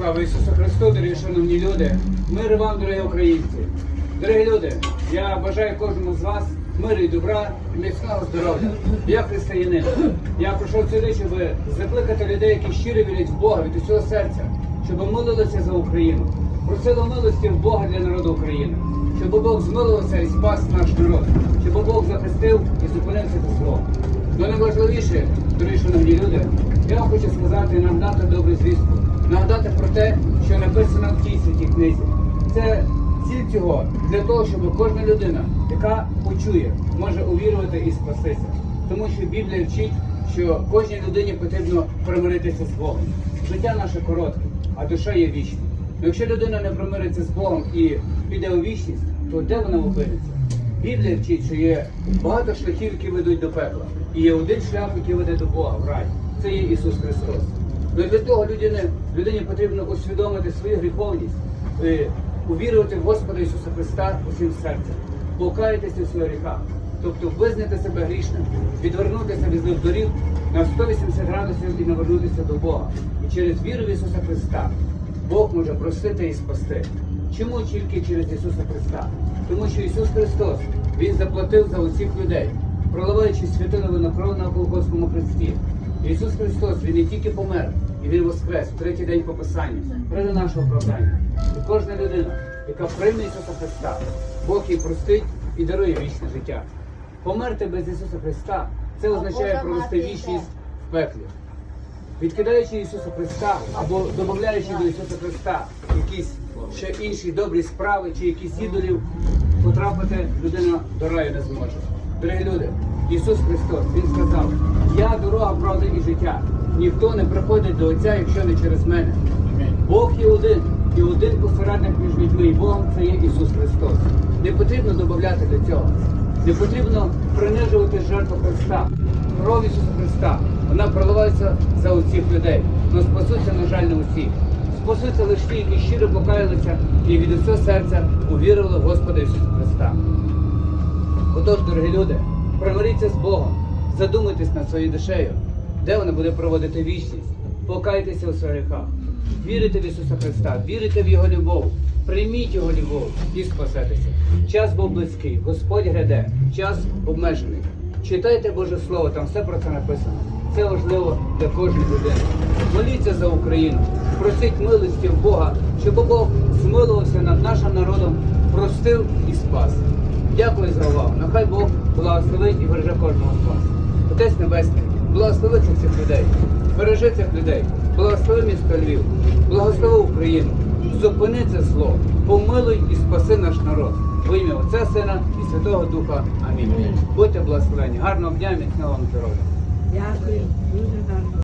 Слава Ісусу Христу, дорогі шановні люди! Мир вам, дорогі українці! Дорогі люди, я бажаю кожному з вас миру і добра і міцного здоров'я. Я християнин. Я прийшов сюди, щоб закликати людей, які щиро вірять в Бога від усього серця, щоб молилися за Україну, просили милості в Бога для народу України, щоб Бог змилився і спас наш народ, щоб Бог захистив і зупинив це зло. Ну найважливіше, дорогі шановні люди, я вам хочу сказати нам дати добру звістку, нагадати про те, що написано в тій святій книзі. Це ціль цього для того, щоб кожна людина, яка почує, може увірувати і спастися. Тому що Біблія вчить, що кожній людині потрібно примиритися з Богом. Життя наше коротке, а душа є вічна. Якщо людина не примириться з Богом і піде у вічність, то де вона опиниться? Біблія вчить, що є багато шляхів, які ведуть до пекла. І є один шлях, який веде до Бога в рай. Це є Ісус Христос. Ну і для того людині, людині потрібно усвідомити свою гріховність, і увірувати в Господа Ісуса Христа усім серцем, покаятися в своїх гріхах, тобто визнати себе грішним, відвернутися від злих доріг на 180 градусів і навернутися до Бога. І через віру в Ісуса Христа Бог може простити і спасти. Чому тільки через Ісуса Христа? Тому що Ісус Христос Він заплатив за усіх людей, проливаючи святину на кров на Голгофському хресті. Ісус Христос Він не тільки помер, і Він воскрес в третій день по Писанню, ради нашого оправдання. І кожна людина, яка прийме Ісуса Христа, Бог їй простить і дарує вічне життя. Померти без Ісуса Христа це означає провести вічність в пеклі відкидаючи Ісуса Христа або додаючи до Ісуса Христа якісь ще інші добрі справи чи якісь ідолів, потрапити людина до раю не зможе. Дорогі люди, Ісус Христос, Він сказав, я дорога, правда і життя. Ніхто не приходить до Отця, якщо не через мене. Бог є один, і один посередник між людьми і Богом це є Ісус Христос. Не потрібно додати до цього. Не потрібно принижувати жертву Христа. Кров Ісуса Христа. Вона проливається за усіх людей. Но спасуться, на жаль, не усі. Спасуться лише ті, які щиро покаялися і від усього серця увірили в Господа Ісуса Христа. Отож, дорогі люди, примиріться з Богом, задумайтесь над своєю душею, де вона буде проводити вічність, покайтеся у своїх гріхах, вірите в Ісуса Христа, вірите в Його любов, прийміть Його любов і спасетеся. Час був близький, Господь гряде, час обмежений. Читайте Боже Слово, там все про це написано. Це важливо для кожної людини. Моліться за Україну, просіть милості в Бога, щоб Бог змилувався над нашим народом, простив і спас. Дякую за увагу. Нехай Бог благословить і береже кожного з вас. Отець Небесний, благослови цих всіх людей, бережи цих людей, благослови місто Львів, благослови Україну, зупини це зло, помилуй і спаси наш народ. В ім'я Отця, Сина і Святого Духа. Амінь. Будьте благословені. Гарного дня, міцного вам здоров'я. Дякую, дуже гарно.